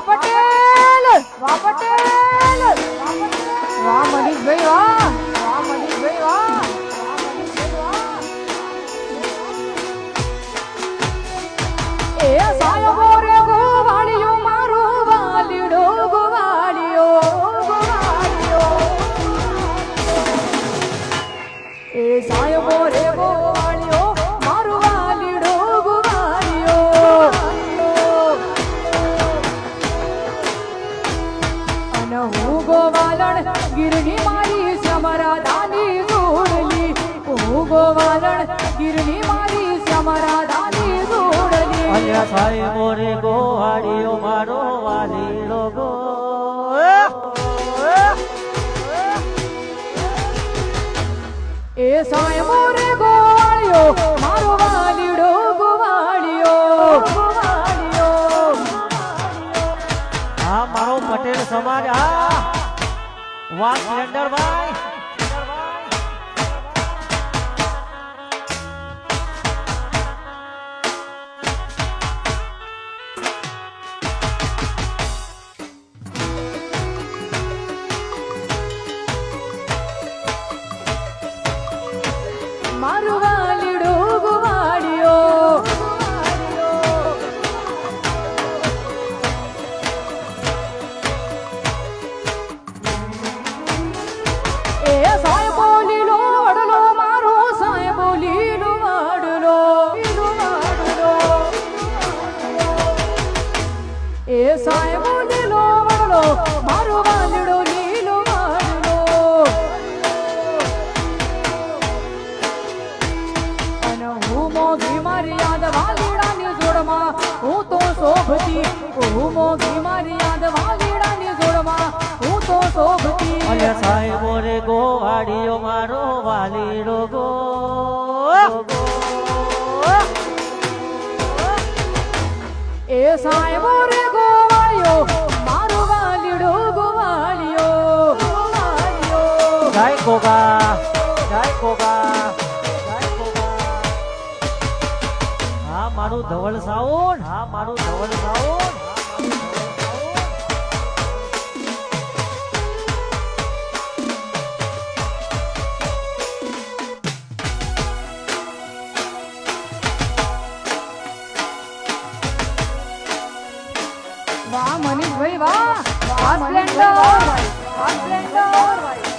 વાહ પટેલ વાહ પટેલ વાહ મનીષભાઈ વાહ. વાહ મનીષભાઈ વાહ. એ ગોવાલણ ગીરની મારી શ્યામરા દાની જોડલી અલ્યા સાઈ મોરે ગોવાળીઓ મારો વાલીડો ગો એ સાય મોરે ગોવાળીઓ મારો વાલીડો મારો પટેલ સમાજ હા. વાહ સિલેન્ડર ભાઈ મારો વાલીડો ગોવાળિયો એ સાય બોલીલો વડલો મારો સાય બોલીલો વડલો એ સાય બોલીલો વડલો હું મોગી મારી યાદ વાલીડાની જોડમાં હું તો શોભતી હું મોગી મારી યાદ વાલીડાની જોડમાં હું તો શોભતી અલ્યા સાઈ મોરે ગોવાળીઓ મારો વાલીડો ગો એ સાહેબો રે ગોવાળિયો મારો વાલીડો ગોવાળિયો ગોવાળિયો જય ગોગા મારો ધવળ સાવણ હા મારો ધવળ સાવણ વાહ મનીષભાઈ વાહ. Splendor Splendor